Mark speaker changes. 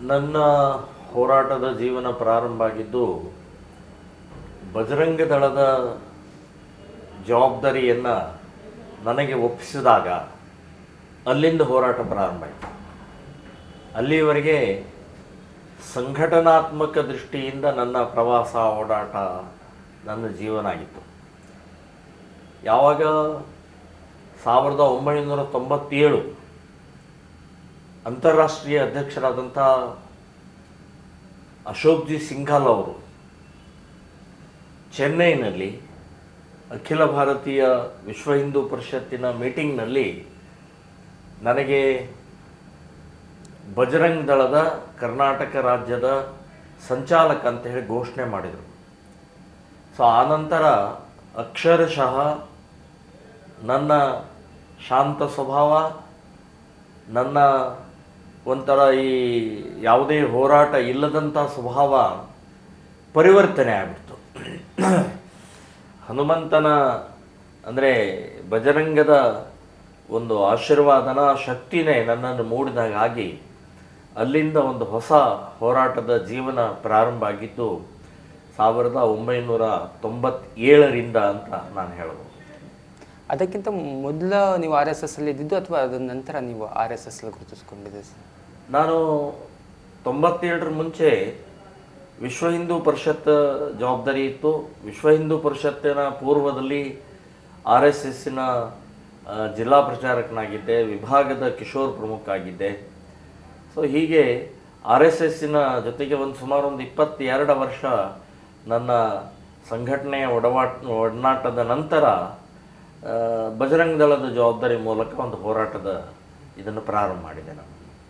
Speaker 1: ನನ್ನ ಹೋರಾಟದ ಜೀವನ ಪ್ರಾರಂಭ ಆಗಿದ್ದು ಬಜರಂಗ ದಳದ ಜವಾಬ್ದಾರಿಯನ್ನು ನನಗೆ ಒಪ್ಪಿಸಿದಾಗ ಅಲ್ಲಿಂದ ಹೋರಾಟ ಪ್ರಾರಂಭ ಆಯಿತು. ಅಲ್ಲಿವರೆಗೆ ಸಂಘಟನಾತ್ಮಕ ದೃಷ್ಟಿಯಿಂದ ನನ್ನ ಪ್ರವಾಸ ಓಡಾಟ ನನ್ನ ಜೀವನ ಆಗಿತ್ತು. ಯಾವಾಗ ಸಾವಿರದ ಒಂಬೈನೂರ ತೊಂಬತ್ತೇಳು ಅಂತಾರಾಷ್ಟ್ರೀಯ ಅಧ್ಯಕ್ಷರಾದಂಥ ಅಶೋಕ್ ಜಿ ಸಿಂಘಾಲ್ ಅವರು ಚೆನ್ನೈನಲ್ಲಿ ಅಖಿಲ ಭಾರತೀಯ ವಿಶ್ವ ಹಿಂದೂ ಪರಿಷತ್ತಿನ ಮೀಟಿಂಗ್ನಲ್ಲಿ ನನಗೆ ಬಜರಂಗ್ ದಳದ ಕರ್ನಾಟಕ ರಾಜ್ಯದ ಸಂಚಾಲಕ ಅಂತ ಹೇಳಿ ಘೋಷಣೆ ಮಾಡಿದರು. ಸೊ ಆನಂತರ ಅಕ್ಷರಶಃ ನನ್ನ ಶಾಂತ ಸ್ವಭಾವ, ನನ್ನ ಒಂಥರ ಈ ಯಾವುದೇ ಹೋರಾಟ ಇಲ್ಲದಂಥ ಸ್ವಭಾವ ಪರಿವರ್ತನೆ ಆಗ್ಬಿಡ್ತು. ಹನುಮಂತನ, ಅಂದರೆ ಬಜರಂಗದ ಒಂದು ಆಶೀರ್ವಾದನ, ಶಕ್ತಿನೇ ನನ್ನನ್ನು ಮೂಡಿದಾಗಾಗಿ ಅಲ್ಲಿಂದ ಒಂದು ಹೊಸ ಹೋರಾಟದ ಜೀವನ ಪ್ರಾರಂಭ ಆಗಿದ್ದು ಸಾವಿರದ ಒಂಬೈನೂರ ತೊಂಬತ್ತೇಳರಿಂದ ಅಂತ ನಾನು ಹೇಳ್ಬೋದು.
Speaker 2: ಅದಕ್ಕಿಂತ ಮೊದಲ ನೀವು ಆರ್ ಎಸ್ ಎಸ್ ಅಲ್ಲಿ ಇದ್ದಿದ್ದು ಅಥವಾ ಅದರ ನಂತರ ನೀವು ಆರ್ ಎಸ್ ಎಸ್ ಗುರುತಿಸ್ಕೊಂಡಿದ್ದೆ? ಸರ್
Speaker 1: ನಾನು ತೊಂಬತ್ತೇಳರ ಮುಂಚೆ ವಿಶ್ವ ಹಿಂದೂ ಪರಿಷತ್ ಜವಾಬ್ದಾರಿ ಇತ್ತು. ವಿಶ್ವ ಹಿಂದೂ ಪರಿಷತ್ತಿನ ಪೂರ್ವದಲ್ಲಿ ಆರ್ ಎಸ್ ಎಸ್ಸಿನ ಜಿಲ್ಲಾ ಪ್ರಚಾರಕನಾಗಿದ್ದೆ, ವಿಭಾಗದ ಕಿಶೋರ್ ಪ್ರಮುಖ ಆಗಿದ್ದೆ ಸೊ ಹೀಗೆ ಆರ್ ಎಸ್ ಎಸ್ಸಿನ ಜೊತೆಗೆ ಒಂದು ಸುಮಾರು ಒಂದು ಇಪ್ಪತ್ತೆರಡು ವರ್ಷ ನನ್ನ ಸಂಘಟನೆಯ ಒಡವಾಟ ಒಡನಾಟದ ನಂತರ ಬಜರಂಗ ದಳದ ಜವಾಬ್ದಾರಿ ಮೂಲಕ ಒಂದು ಹೋರಾಟದ ಇದನ್ನು ಪ್ರಾರಂಭ ಮಾಡಿದೆ ನಾನು.